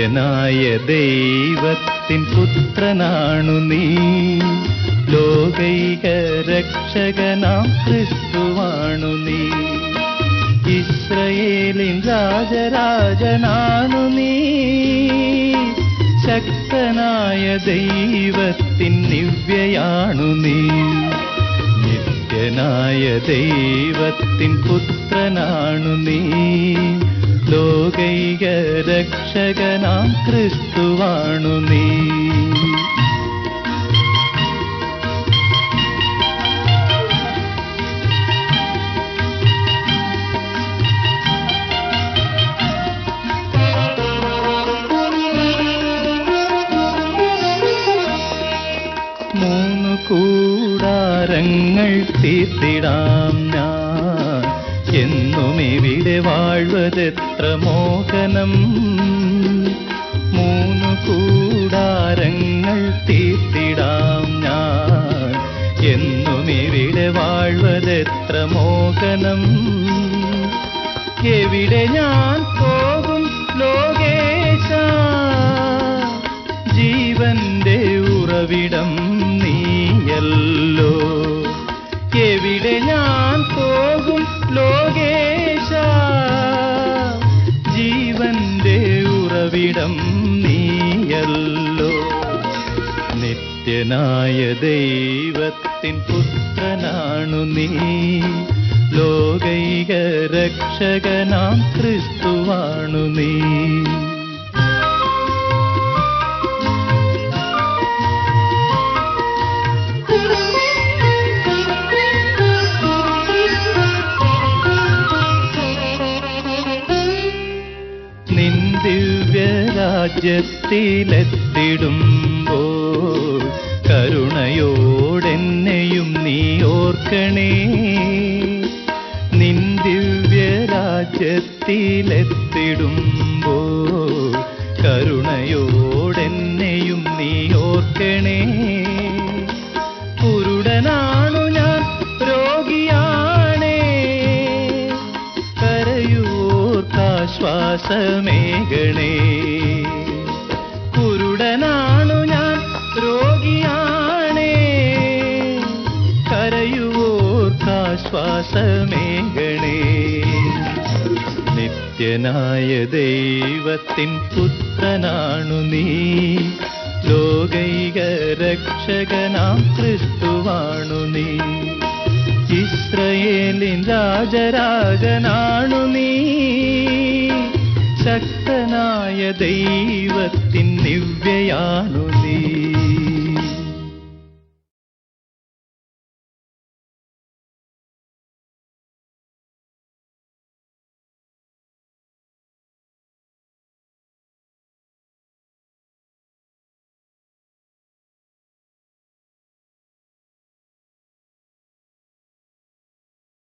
നിത്യനായ ദൈവത്തിൻ പുത്രനാണു നീ. ലോകൈക രക്ഷകനാം ക്രിസ്തുവാണു നീ. ഇസ്രയേലിൻ രാജരാജനാണു നീ. ശക്തനായ ദൈവത്തിൻ നിവ്യയാണു നീ. നിത്യനായ ദൈവത്തിൻ പുത്രനാണു നീ. ലോകൈക രക്ഷകനാം ക്രിസ്തുവാണു നീ. മൂന്നു കൂടാരങ്ങൾ തീർത്തിടാം ഞാൻ. എന്നും ഇവിടെ വാഴ്വതെത്ര മോഹനം. മൂന്നു കൂടാരങ്ങൾ തീർത്തിടാം ഞാൻ. എന്നും ഇവിടെ വാഴ്വതെത്ര മോഹനം. എവിടെ ഞാൻ പോകും ലോകേശ. ജീവന്റെ ഉറവിടം എവിടെ ഞാൻ പോകും ലോകേശ? ജീവന്റെ ഉറവിടം നീയല്ലോ. നിത്യനായ ദൈവത്തിൻ പുത്രനാണു നീ. ലോകൈക രക്ഷകനാം ക്രിസ്തുവാണു നീ. ദിവ്യരാജ്യത്തിലെത്തിടുമ്പോൾ കരുണയോടെന്നെയും നീ ഓർക്കണേ. നിൻ ദിവ്യരാജ്യത്തിലെത്തിടുമ്പോൾ കരുണയോടെന്നെയും നീ ഓർക്കണേ. കുരുടനാണു ഞാൻ രോഗിയാണേ. കരയൂർക്കാശ്വാസമേകണേ. കരയൂർക്കാശ്വാസമേകണേ നിത്യനായ ദൈവത്തിൻ പുത്രനാണു നീ. ലോകൈക രക്ഷകനാം ക്രിസ്തുവാണു നീ. ഇസ്രയേലിൻ രാജരാജനാണു നീ. ശക്തനായ ദൈവത്തിൻ ദിവ്യയാണു നീ.